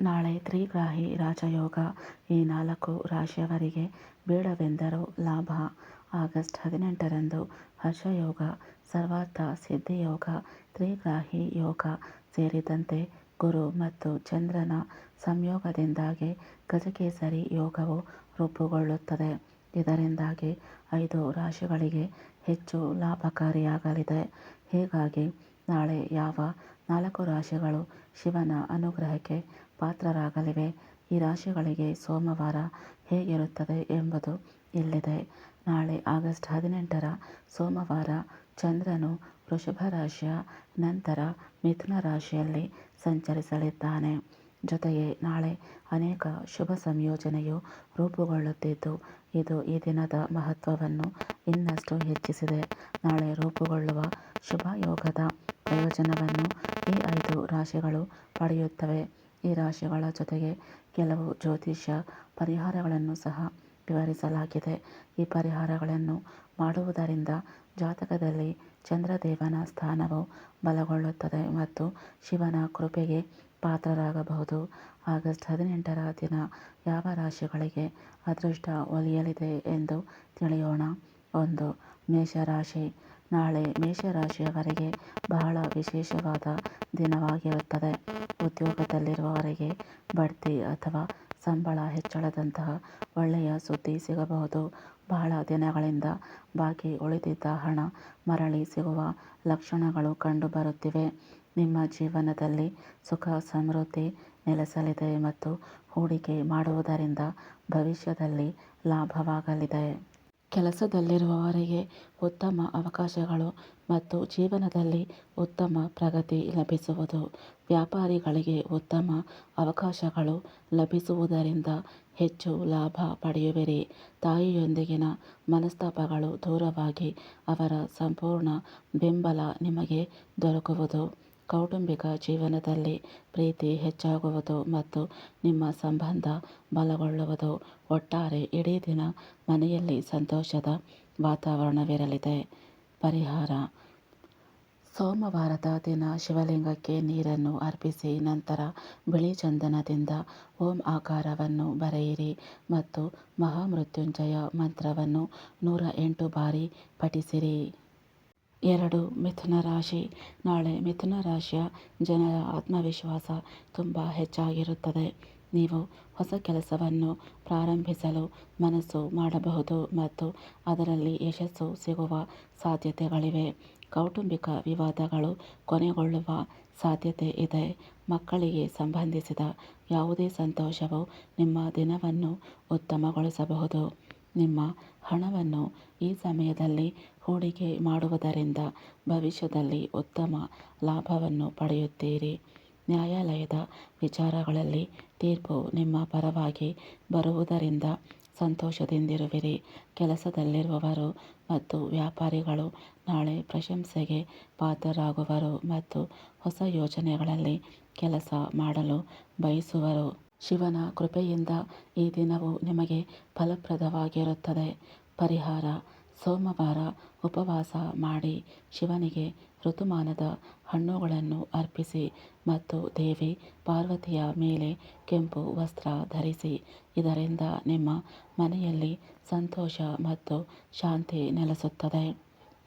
ನಾಳೆ ತ್ರಿಗ್ರಾಹಿ ರಾಜಯೋಗ. ಈ ನಾಲ್ಕು ರಾಶಿಯವರಿಗೆ ಬೇಡವೆಂದರೂ ಲಾಭ. ಆಗಸ್ಟ್ ಹದಿನೆಂಟರಂದು ಹರ್ಷಯೋಗ, ಸರ್ವಾರ್ಥ ಸಿದ್ಧಿಯೋಗ, ತ್ರಿಗ್ರಾಹಿ ಯೋಗ ಸೇರಿದಂತೆ ಗುರು ಮತ್ತು ಚಂದ್ರನ ಸಂಯೋಗದಿಂದಾಗಿ ಗಜಕೇಸರಿ ಯೋಗವು ರೂಪುಗೊಳ್ಳುತ್ತದೆ. ಇದರಿಂದಾಗಿ ಐದು ರಾಶಿಗಳಿಗೆ ಹೆಚ್ಚು ಲಾಭಕಾರಿಯಾಗಲಿದೆ. ಹೀಗಾಗಿ ನಾಳೆ ಯಾವ ನಾಲ್ಕು ರಾಶಿಗಳು ಶಿವನ ಅನುಗ್ರಹಕ್ಕೆ ಪಾತ್ರರಾಗಲಿವೆ. ಈ ರಾಶಿಗಳಿಗೆ ಸೋಮವಾರ ಹೇಗಿರುತ್ತದೆ ಎಂಬುದು ಇಲ್ಲಿದೆ. ನಾಳೆ ಆಗಸ್ಟ್ ಹದಿನೆಂಟರ ಸೋಮವಾರ ಚಂದ್ರನು ವೃಷಭ ರಾಶಿಯ ನಂತರ ಮಿಥುನ ರಾಶಿಯಲ್ಲಿ ಸಂಚರಿಸಲಿದ್ದಾನೆ. ಜೊತೆಗೆ ನಾಳೆ ಅನೇಕ ಶುಭ ಸಂಯೋಜನೆಯು ರೂಪುಗೊಳ್ಳುತ್ತಿದ್ದು, ಇದು ಈ ದಿನದ ಮಹತ್ವವನ್ನು ಇನ್ನಷ್ಟು ಹೆಚ್ಚಿಸಿದೆ. ನಾಳೆ ರೂಪುಗೊಳ್ಳುವ ಶುಭ ಯೋಗದ ಪ್ರಯೋಜನವನ್ನು ಈ ಐದು ರಾಶಿಗಳು ಪಡೆಯುತ್ತವೆ. ಈ ರಾಶಿಗಳ ಜೊತೆಗೆ ಕೆಲವು ಜ್ಯೋತಿಷ್ಯ ಪರಿಹಾರಗಳನ್ನು ಸಹ ವಿವರಿಸಲಾಗಿದೆ. ಈ ಪರಿಹಾರಗಳನ್ನು ಮಾಡುವುದರಿಂದ ಜಾತಕದಲ್ಲಿ ಚಂದ್ರದೇವನ ಸ್ಥಾನವು ಬಲಗೊಳ್ಳುತ್ತದೆ ಮತ್ತು ಶಿವನ ಕೃಪೆಗೆ ಪಾತ್ರರಾಗಬಹುದು. ಆಗಸ್ಟ್ ಹದಿನೆಂಟರ ದಿನ ಯಾವ ರಾಶಿಗಳಿಗೆ ಅದೃಷ್ಟ ಒಲಿಯಲಿದೆ ಎಂದು ತಿಳಿಯೋಣ. ಒಂದು, ಮೇಷರಾಶಿ. ನಾಳೆ ಮೇಷರಾಶಿಯವರಿಗೆ ಬಹಳ ವಿಶೇಷವಾದ ದಿನವಾಗಿರುತ್ತದೆ. ಉದ್ಯೋಗದಲ್ಲಿರುವವರಿಗೆ ಬಡ್ತಿ ಅಥವಾ ಸಂಬಳ ಹೆಚ್ಚಳದಂತಹ ಒಳ್ಳೆಯ ಸುದ್ದಿ ಸಿಗಬಹುದು. ಬಹಳ ದಿನಗಳಿಂದ ಬಾಕಿ ಉಳಿದಿದ್ದ ಹಣ ಮರಳಿ ಸಿಗುವ ಲಕ್ಷಣಗಳು ಕಂಡುಬರುತ್ತಿವೆ ನಿಮ್ಮ ಜೀವನದಲ್ಲಿ ಸುಖ, ಸಮೃದ್ಧಿ ನೆಲೆಸಲಿದೆ ಮತ್ತು ಹೂಡಿಕೆ ಮಾಡುವುದರಿಂದ ಭವಿಷ್ಯದಲ್ಲಿ ಲಾಭವಾಗಲಿದೆ. ಕೆಲಸದಲ್ಲಿರುವವರಿಗೆ ಉತ್ತಮ ಅವಕಾಶಗಳು ಮತ್ತು ಜೀವನದಲ್ಲಿ ಉತ್ತಮ ಪ್ರಗತಿ ಲಭಿಸುವುದು. ವ್ಯಾಪಾರಿಗಳಿಗೆ ಉತ್ತಮ ಅವಕಾಶಗಳು ಲಭಿಸುವುದರಿಂದ ಹೆಚ್ಚು ಲಾಭ ಪಡೆಯುವಿರಿ. ತಾಯಿಯೊಂದಿಗಿನ ಮನಸ್ತಾಪಗಳು ದೂರವಾಗಿ ಅವರ ಸಂಪೂರ್ಣ ಬೆಂಬಲ ನಿಮಗೆ ದೊರಕುವುದು. ಕೌಟುಂಬಿಕ ಜೀವನದಲ್ಲಿ ಪ್ರೀತಿ ಹೆಚ್ಚಾಗುವುದು ಮತ್ತು ನಿಮ್ಮ ಸಂಬಂಧ ಬಲಗೊಳ್ಳುವುದು ಒಟ್ಟಾರೆ ಇಡೀ ದಿನ ಮನೆಯಲ್ಲಿ ಸಂತೋಷದ ವಾತಾವರಣವಿರಲಿದೆ. ಪರಿಹಾರ. ಸೋಮವಾರದ ದಿನ ಶಿವಲಿಂಗಕ್ಕೆ ನೀರನ್ನು ಅರ್ಪಿಸಿ, ನಂತರ ಬಿಳಿ ಚಂದನದಿಂದ ಓಂ ಆಕಾರವನ್ನು ಬರೆಯಿರಿ ಮತ್ತು ಮಹಾಮೃತ್ಯುಂಜಯ ಮಂತ್ರವನ್ನು ನೂರ ಎಂಟು ಬಾರಿ ಪಠಿಸಿರಿ. ಎರಡು ಮಿಥುನ ರಾಶಿ. ನಾಳೆ ಮಿಥುನ ರಾಶಿಯ ಜನರ ಆತ್ಮವಿಶ್ವಾಸ ತುಂಬ ಹೆಚ್ಚಾಗಿರುತ್ತದೆ. ನೀವು ಹೊಸ ಕೆಲಸವನ್ನು ಪ್ರಾರಂಭಿಸಲು ಮನಸ್ಸು ಮಾಡಬಹುದು ಮತ್ತು ಅದರಲ್ಲಿ ಯಶಸ್ಸು ಸಿಗುವ ಸಾಧ್ಯತೆಗಳಿವೆ. ಕೌಟುಂಬಿಕ ವಿವಾದಗಳು ಕೊನೆಗೊಳ್ಳುವ ಸಾಧ್ಯತೆ ಇದೆ. ಮಕ್ಕಳಿಗೆ ಸಂಬಂಧಿಸಿದ ಯಾವುದೇ ಸಂತೋಷವು ನಿಮ್ಮ ದಿನವನ್ನು ಉತ್ತಮಗೊಳಿಸಬಹುದು. ನಿಮ್ಮ ಹಣವನ್ನು ಈ ಸಮಯದಲ್ಲಿ ಹೂಡಿಕೆ ಮಾಡುವುದರಿಂದ ಭವಿಷ್ಯದಲ್ಲಿ ಉತ್ತಮ ಲಾಭವನ್ನು ಪಡೆಯುತ್ತೀರಿ. ನ್ಯಾಯಾಲಯದ ವಿಚಾರಗಳಲ್ಲಿ ತೀರ್ಪು ನಿಮ್ಮ ಪರವಾಗಿ ಬರುವುದರಿಂದ ಸಂತೋಷದಿಂದಿರುವಿರಿ. ಕೆಲಸದಲ್ಲಿರುವವರು ಮತ್ತು ವ್ಯಾಪಾರಿಗಳು ನಾಳೆ ಪ್ರಶಂಸೆಗೆ ಪಾತ್ರರಾಗುವರು ಮತ್ತು ಹೊಸ ಯೋಜನೆಗಳಲ್ಲಿ ಕೆಲಸ ಮಾಡಲು ಬಯಸುವರು. ಶಿವನ ಕೃಪೆಯಿಂದ ಈ ದಿನವು ನಿಮಗೆ ಫಲಪ್ರದವಾಗಿರುತ್ತದೆ. ಪರಿಹಾರ, ಸೋಮವಾರ ಉಪವಾಸ ಮಾಡಿ ಶಿವನಿಗೆ ಋತುಮಾನದ ಹಣ್ಣುಗಳನ್ನು ಅರ್ಪಿಸಿ ಮತ್ತು ದೇವಿ ಪಾರ್ವತಿಯ ಮೇಲೆ ಕೆಂಪು ವಸ್ತ್ರ ಧರಿಸಿ, ಇದರಿಂದ ನಿಮ್ಮ ಮನೆಯಲ್ಲಿ ಸಂತೋಷ ಮತ್ತು ಶಾಂತಿ ನೆಲೆಸುತ್ತದೆ.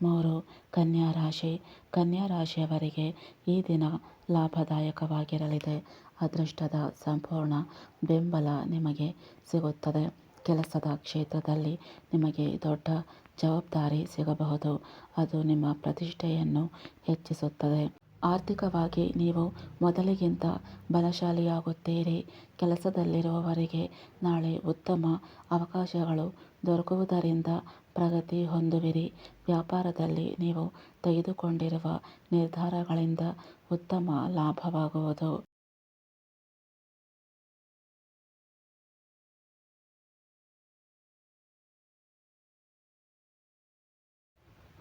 ಮೂರು ಕನ್ಯಾ ರಾಶಿ ಕನ್ಯಾ ರಾಶಿಯವರಿಗೆ ಈ ದಿನ ಲಾಭದಾಯಕವಾಗಿರಲಿದೆ. ಅದೃಷ್ಟದ ಸಂಪೂರ್ಣ ಬೆಂಬಲ ನಿಮಗೆ ಸಿಗುತ್ತದೆ. ಕೆಲಸದ ಕ್ಷೇತ್ರದಲ್ಲಿ ನಿಮಗೆ ದೊಡ್ಡ ಜವಾಬ್ದಾರಿ ಸಿಗಬಹುದು. ಅದು ನಿಮ್ಮ ಪ್ರತಿಷ್ಠೆಯನ್ನು ಹೆಚ್ಚಿಸುತ್ತದೆ. ಆರ್ಥಿಕವಾಗಿ ನೀವು ಮೊದಲಿಗಿಂತ ಬಲಶಾಲಿಯಾಗುತ್ತೀರಿ. ಕೆಲಸದಲ್ಲಿರುವವರಿಗೆ ನಾಳೆ ಉತ್ತಮ ಅವಕಾಶಗಳು ದೊರಕುವುದರಿಂದ ಪ್ರಗತಿ ಹೊಂದುವಿರಿ. ವ್ಯಾಪಾರದಲ್ಲಿ ನೀವು ತೆಗೆದುಕೊಂಡಿರುವ ನಿರ್ಧಾರಗಳಿಂದ ಉತ್ತಮ ಲಾಭವಾಗುವುದು.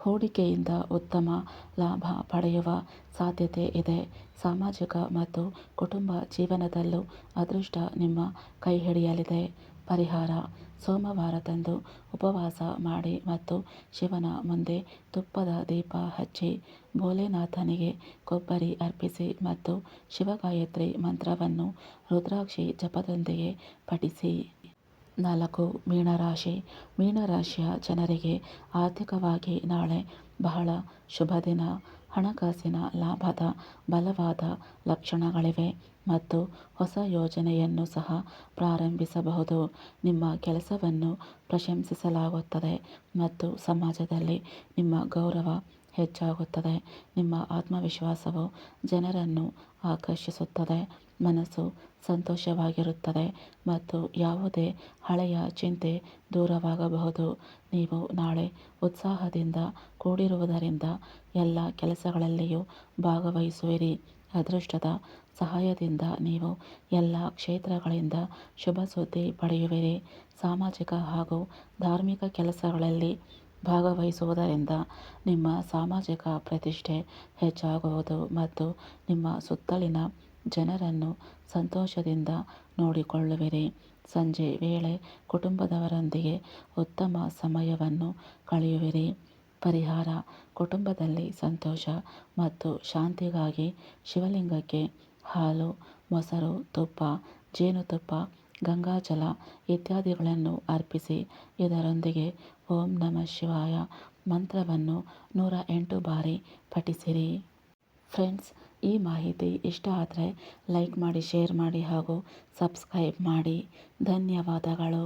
ಹೂಡಿಕೆಯಿಂದ ಉತ್ತಮ ಲಾಭ ಪಡೆಯುವ ಸಾಧ್ಯತೆ ಇದೆ. ಸಾಮಾಜಿಕ ಮತ್ತು ಕುಟುಂಬ ಜೀವನದಲ್ಲೂ ಅದೃಷ್ಟ ನಿಮ್ಮ ಕೈಹಿಡಿಯಲಿದೆ. ಪರಿಹಾರ, ಸೋಮವಾರದಂದು ಉಪವಾಸ ಮಾಡಿ ಮತ್ತು ಶಿವನ ಮುಂದೆ ತುಪ್ಪದ ದೀಪ ಹಚ್ಚಿ ಭೋಲೆನಾಥನಿಗೆ ಕೊಬ್ಬರಿ ಅರ್ಪಿಸಿ ಮತ್ತು ಶಿವಗಾಯತ್ರಿ ಮಂತ್ರವನ್ನು ರುದ್ರಾಕ್ಷಿ ಜಪದೊಂದಿಗೆ ಪಠಿಸಿ. ನಾಲ್ಕು ಮೀನರಾಶಿ. ಮೀನರಾಶಿಯ ಜನರಿಗೆ ಆರ್ಥಿಕವಾಗಿ ನಾಳೆ ಬಹಳ ಶುಭ ದಿನ. ಹಣಕಾಸಿನ ಲಾಭದ ಬಲವಾದ ಲಕ್ಷಣಗಳಿವೆ ಮತ್ತು ಹೊಸ ಯೋಜನೆಯನ್ನು ಸಹ ಪ್ರಾರಂಭಿಸಬಹುದು. ನಿಮ್ಮ ಕೆಲಸವನ್ನು ಪ್ರಶಂಸಿಸಲಾಗುತ್ತದೆ ಮತ್ತು ಸಮಾಜದಲ್ಲಿ ನಿಮ್ಮ ಗೌರವ ಹೆಚ್ಚಾಗುತ್ತದೆ. ನಿಮ್ಮ ಆತ್ಮವಿಶ್ವಾಸವು ಜನರನ್ನು ಆಕರ್ಷಿಸುತ್ತದೆ. ಮನಸ್ಸು ಸಂತೋಷವಾಗಿರುತ್ತದೆ ಮತ್ತು ಯಾವುದೇ ಹಳೆಯ ಚಿಂತೆ ದೂರವಾಗಬಹುದು. ನೀವು ನಾಳೆ ಉತ್ಸಾಹದಿಂದ ಕೂಡಿರುವುದರಿಂದ ಎಲ್ಲ ಕೆಲಸಗಳಲ್ಲಿಯೂ ಭಾಗವಹಿಸುವಿರಿ. ಅದೃಷ್ಟದ ಸಹಾಯದಿಂದ ನೀವು ಎಲ್ಲ ಕ್ಷೇತ್ರಗಳಿಂದ ಶುಭ ಸುದ್ದಿ ಪಡೆಯುವಿರಿ. ಸಾಮಾಜಿಕ ಹಾಗೂ ಧಾರ್ಮಿಕ ಕೆಲಸಗಳಲ್ಲಿ ಭಾಗವಹಿಸುವುದರಿಂದ ನಿಮ್ಮ ಸಾಮಾಜಿಕ ಪ್ರತಿಷ್ಠೆ ಹೆಚ್ಚಾಗುವುದು ಮತ್ತು ನಿಮ್ಮ ಸುತ್ತಲಿನ ಜನರನ್ನು ಸಂತೋಷದಿಂದ ನೋಡಿಕೊಳ್ಳುವಿರಿ. ಸಂಜೆ ವೇಳೆ ಕುಟುಂಬದವರೊಂದಿಗೆ ಉತ್ತಮ ಸಮಯವನ್ನು ಕಳೆಯುವಿರಿ. ಪರಿಹಾರ, ಕುಟುಂಬದಲ್ಲಿ ಸಂತೋಷ ಮತ್ತು ಶಾಂತಿಗಾಗಿ ಶಿವಲಿಂಗಕ್ಕೆ ಹಾಲು, ಮೊಸರು, ತುಪ್ಪ, ಜೇನುತುಪ್ಪ, ಗಂಗಾಜಲ ಇತ್ಯಾದಿಗಳನ್ನು ಅರ್ಪಿಸಿ, ಇದರೊಂದಿಗೆ ಓಂ ನಮಃ ಶಿವಾಯ. ಮಂತ್ರವನ್ನು ನೂರ ಎಂಟು ಬಾರಿ ಪಠಿಸಿರಿ. ಫ್ರೆಂಡ್ಸ್, ಈ ಮಾಹಿತಿ ಇಷ್ಟ ಆದರೆ ಲೈಕ್ ಮಾಡಿ, ಶೇರ್ ಮಾಡಿ ಹಾಗೂ ಸಬ್ಸ್ಕ್ರೈಬ್ ಮಾಡಿ. ಧನ್ಯವಾದಗಳು.